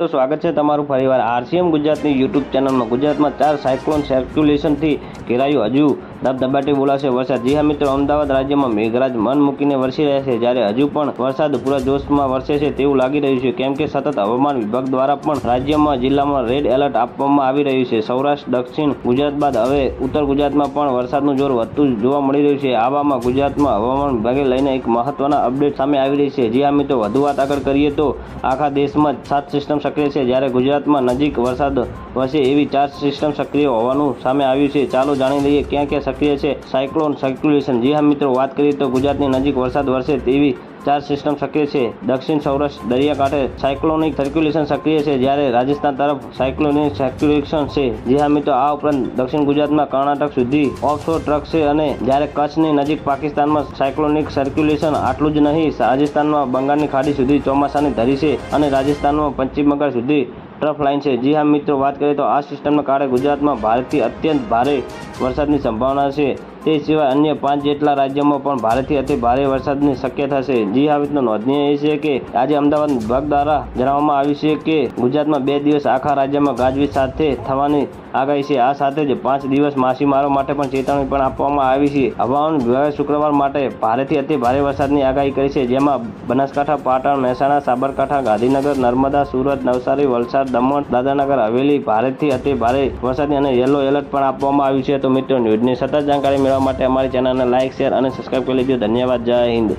તો સ્વાગત છે તમારું ફરીવાર આરસીએમ ગુજરાતની યુટ્યુબ ચેનલમાં ગુજરાતમાં ચાર સાયક્લોન સર્ક્યુલેશનથી ઘેરાયું હજુ. ધબધબાટી બોલાશે વરસાદ. જી હા મિત્રો, અમદાવાદ રાજ્યમાં મેઘરાજ મન મૂકીને વરસી રહ્યા છે. જ્યારે હજુ પણ વરસાદ પૂરા જોશમાં વરસે છે તેવું લાગી રહ્યું છે. કેમ કે સતત હવામાન વિભાગ દ્વારા પણ રાજ્યમાં જિલ્લામાં રેડ એલર્ટ આપવામાં આવી રહ્યું છે. સૌરાષ્ટ્ર, દક્ષિણ ગુજરાત બાદ હવે ઉત્તર ગુજરાતમાં પણ વરસાદનું જોર વધતું જોવા મળી રહ્યું છે. આવામાં ગુજરાતમાં હવામાન વિભાગે લઈને એક મહત્વના અપડેટ સામે આવી રહી છે. જી હા મિત્રો, વધુ વાત આગળ કરીએ તો આખા દેશમાં સાત સિસ્ટમ સક્રિય છે. જ્યારે ગુજરાતમાં નજીક વરસાદ વરસે એવી ચાર સિસ્ટમ સક્રિય હોવાનું સામે આવ્યું છે. ચાલો જાણી લઈએ ક્યાં ક્યાં સક્રિય છે. સાયક્લોન સર્ક્યુલેશન જી હા મિત્રો, વાત કરીએ તો ગુજરાતની નજીક વરસાદ વરસે તેવી ચાર સિસ્ટમ સક્રિય છે. દક્ષિણ સૌરાષ્ટ્ર દરિયાકાંઠે સાયક્લોનિક સર્ક્યુલેશન સક્રિય છે. જ્યારે રાજસ્થાન તરફ સાયક્લોનિક સર્ક્યુલેશન છે. જી હા મિત્રો, આ ઉપરાંત દક્ષિણ ગુજરાતમાં કર્ણાટક સુધી ઓફશોર ટ્રક છે અને જ્યારે કચ્છની નજીક પાકિસ્તાનમાં સાયક્લોનિક સર્ક્યુલેશન આટલું જ નહીં, રાજસ્થાનમાં બંગાળની ખાડી સુધી ચોમાસાની ધરી છે અને રાજસ્થાનમાં પશ્ચિમ બંગાળ સુધી ટ્રફ લાઇન છે. જી હા, મિત્રો, વાત કરીએ તો આ સિસ્ટમના કારણે ગુજરાતમાં ભારતથી અત્યંત ભારે વરસાદની સંભાવના છે. તે સિવાય અન્ય પાંચ જેટલા રાજ્યોમાં પણ ભારેથી અતિ ભારે વરસાદની શક્યતા છે. જી હા મિત્રો નોંધનીય એ છે કે આજે અમદાવાદ વિભાગ દ્વારા જણાવવામાં આવ્યું છે કે ગુજરાતમાં બે દિવસ આખા રાજ્યમાં ગાજવીજ સાથે થવાની આગાહી છે. આ સાથે જ પાંચ દિવસ માછીમારો માટે પણ ચેતવણી પણ આપવામાં આવી છે. હવામાન વિભાગે શુક્રવાર માટે ભારેથી અતિ ભારે વરસાદની આગાહી કરી છે, જેમાં બનાસકાંઠા, પાટણ, મહેસાણા, સાબરકાંઠા, ગાંધીનગર, નર્મદા, સુરત, નવસારી, વલસાડ, દમણ દાદાનગર હવેલી ભારેથી અતિ ભારે વરસાદની અને યલો એલર્ટ પણ આપવામાં આવ્યું છે. તો મિત્રો, ન્યૂઝની સતત જાણકારી મેળવવા માટે અમારી ચેનલને લાઇક શેર અને સબસ્ક્રાઇબ કરી લીધી ધન્યવાદ. જય હિન્દ.